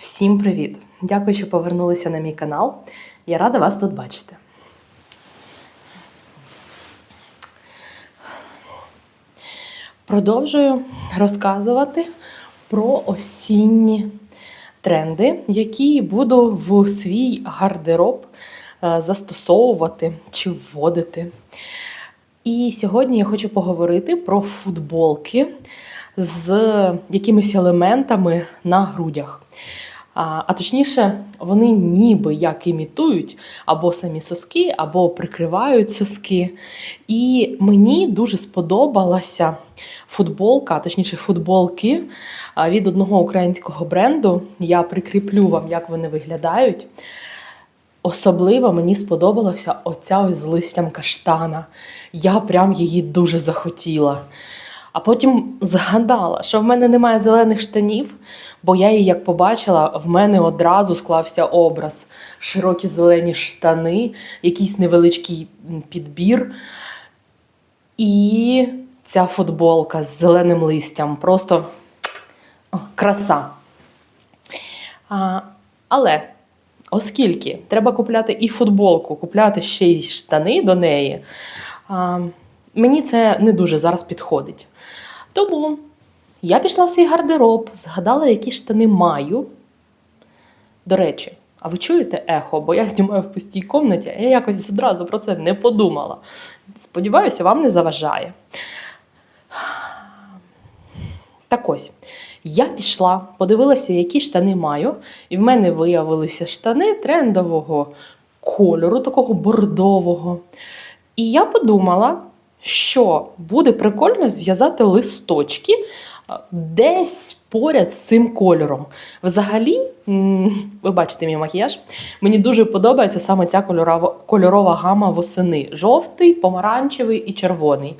Всім привіт! Дякую, що повернулися на мій канал. Я рада вас тут бачити. Продовжую розказувати про осінні тренди, які буду в свій гардероб е, застосовувати чи вводити. І сьогодні я хочу поговорити про футболки з якимись елементами на грудях. А, точніше, вони ніби як імітують або самі соски, або прикривають соски. І мені дуже сподобалася футболка, а точніше, футболки від одного українського бренду. Я прикріплю вам, як вони виглядають. Особливо мені сподобалася оця ось з листям каштана. Я прям її дуже захотіла. А потім згадала, що в мене немає зелених штанів, бо я її як побачила, в мене одразу склався образ. Широкі зелені штани, якийсь невеличкий підбір. І ця футболка з зеленим листям. Просто краса. А, але оскільки треба купляти і футболку, купляти ще й штани до неї, а, мені це не дуже зараз підходить. Тому я пішла в свій гардероб, згадала, які штани маю. До речі, а ви чуєте ехо? Бо я знімаю в пустій кімнаті, а я якось одразу про це не подумала. Сподіваюся, вам не заважає. Так ось, я пішла, подивилася, які штани маю, і в мене виявилися штани трендового кольору, такого бордового. І я подумала, що буде прикольно зв'язати листочки десь поряд з цим кольором. Взагалі, ви бачите мій макіяж, мені дуже подобається саме ця кольорова, кольорова гама восени: жовтий, помаранчевий і червоний.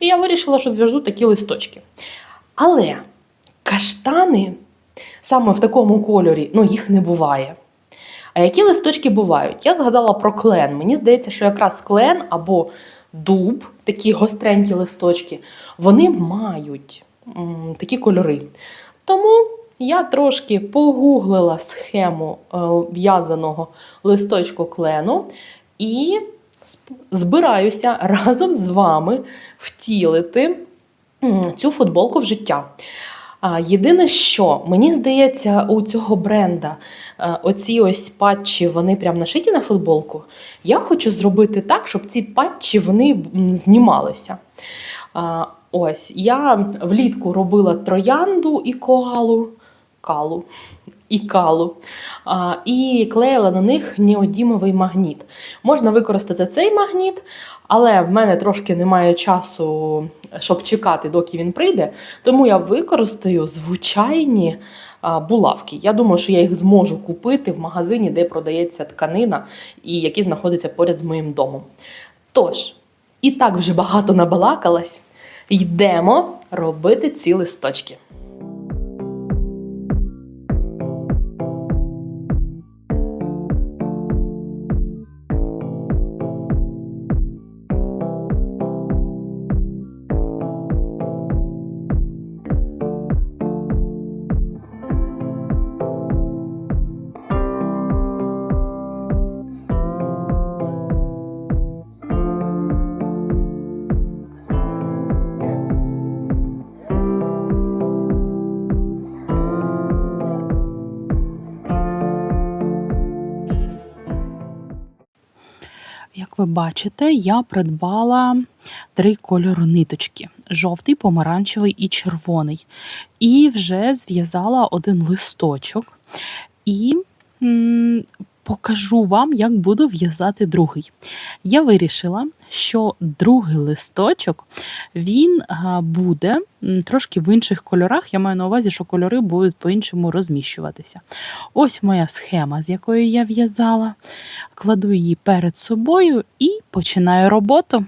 І я вирішила, що зв'яжу такі листочки. Але каштани саме в такому кольорі, ну їх не буває. А які листочки бувають? Я згадала про клен. Мені здається, що якраз клен або дуб, такі гостренькі листочки, вони мають м, такі кольори. Тому я трошки погуглила схему е, в'язаного листочку клену і збираюся разом з вами втілити цю футболку в життя. Єдине, що мені здається, у цього бренда е, оці ось патчі вони прям нашиті на футболку. Я хочу зробити так, щоб ці патчі вони знімалися. Ось я влітку робила троянду і коалу. Калу. І калу. І клеїла на них неодімовий магніт. Можна використати цей магніт, але в мене трошки немає часу, щоб чекати, доки він прийде. Тому я використаю звичайні булавки. Я думаю, що я їх зможу купити в магазині, де продається тканина, і які знаходяться поряд з моїм домом. Тож, і так вже багато набалакалась. Йдемо робити ці листочки. Як ви бачите, я придбала три кольори ниточки: жовтий, помаранчевий і червоний. І вже зв'язала один листочок. І покажу вам, як буду в'язати другий. Я вирішила, що другий листочок він буде трошки в інших кольорах. Я маю на увазі, що кольори будуть по-іншому розміщуватися. Ось моя схема, з якою я в'язала. Кладу її перед собою і починаю роботу.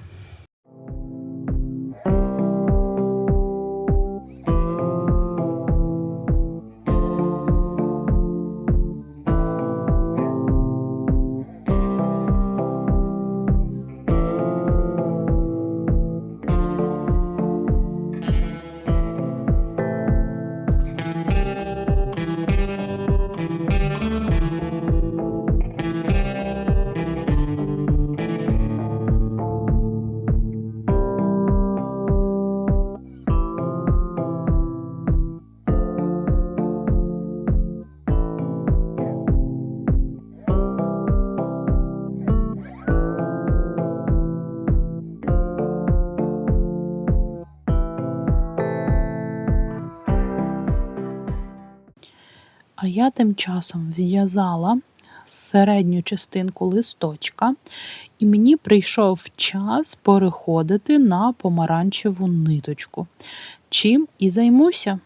А я тим часом зв'язала середню частинку листочка, і мені прийшов час переходити на помаранчеву ниточку. Чим і займуся.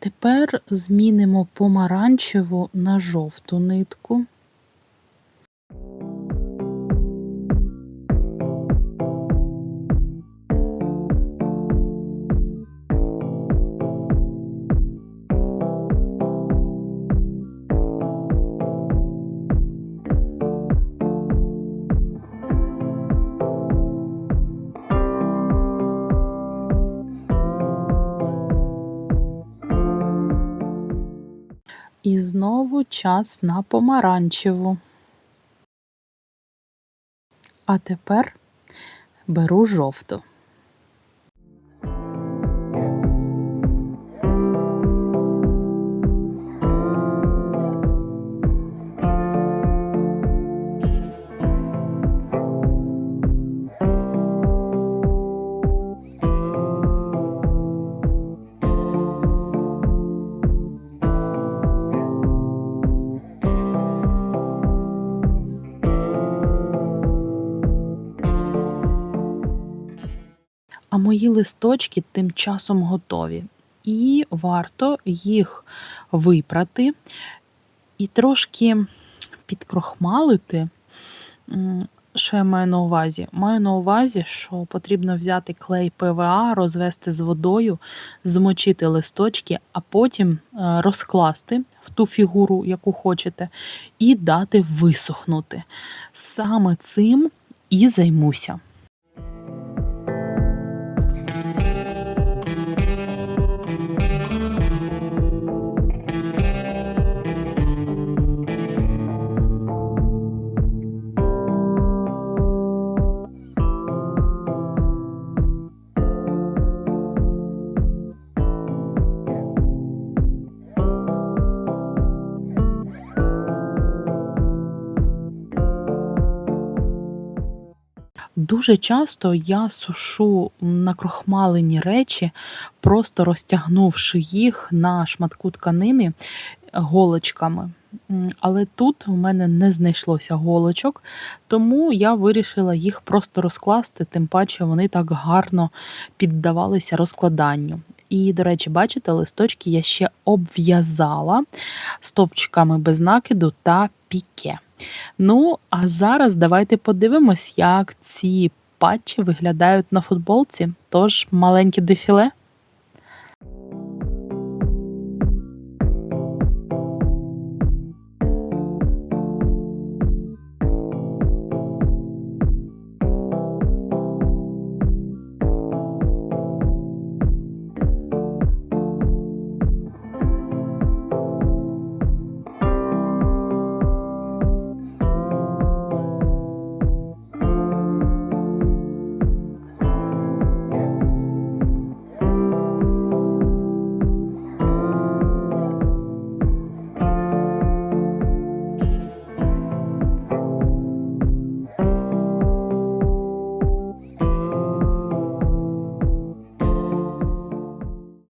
Тепер змінимо помаранчеву на жовту нитку. Знову час на помаранчеву. А тепер беру жовту. Мої листочки тим часом готові. І варто їх випрати і трошки підкрохмалити. Що я маю на увазі? Маю на увазі, що потрібно взяти клей ПВА, розвести з водою, змочити листочки, а потім е, розкласти в ту фігуру, яку хочете, і дати висохнути. Саме цим і займуся. Дуже часто я сушу накрохмалені речі, просто розтягнувши їх на шматку тканини голочками. Але тут у мене не знайшлося голочок, тому я вирішила їх просто розкласти, тим паче вони так гарно піддавалися розкладанню. І, до речі, бачите, листочки я ще обв'язала стовпчиками без накиду та піке. Ну, а зараз давайте подивимось, як ці патчі виглядають на футболці. Тож маленьке дефіле.